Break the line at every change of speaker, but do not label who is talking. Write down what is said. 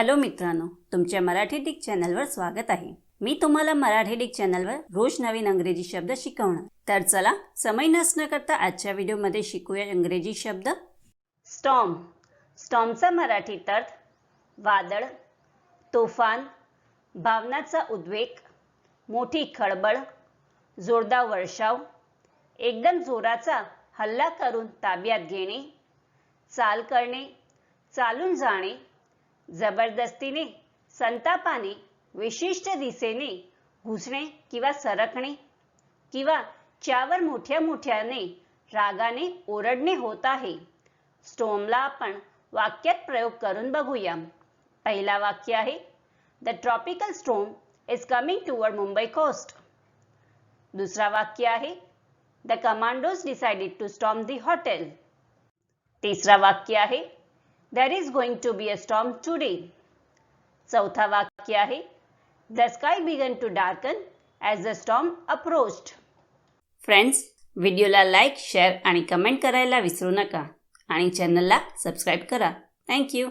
Hello मित्रांनो तुमच्या Marathi Dick चॅनलवर स्वागत आहे. मी तुम्हाला मराठी डिक चॅनलवर रोज नवीन अंग्रेजी शब्द शिकवणार. तर चला समय नसणं करता आजच्या व्हिडिओमध्ये शिकूया इंग्रजी शब्द. स्टॉम. स्टॉमचा मराठीत अर्थ वादळ तोफान भावनाचा उद्वेग मोठी खळबळ जोरदार वर्षाव एकदम जोराचा हल्ला करून ताब्यात घेणे चाल करणे चालून जाणे जबरदस्तीने संतापाने विशिष्ट दिशेने घुसणे किंवा सरकणे किंवा च्यावर मोठ्या मोठ्याने रागाने ओरडणे होत आहे. स्टोमला आपण वाक्यात प्रयोग करून बघूया. पहिला वाक्य आहे the tropical storm is coming toward Mumbai coast दुसरा वाक्य आहे the commandos decided to storm the hotel तिसरा वाक्य आहे there is going to be a storm today चौथा वाक्य आहे. The sky began to darken as the storm approached friends व्हिडिओला लाईक शेअर आणि कमेंट करायला विसरू नका. आणि चॅनलला सबस्क्राईब करा. थँक्यू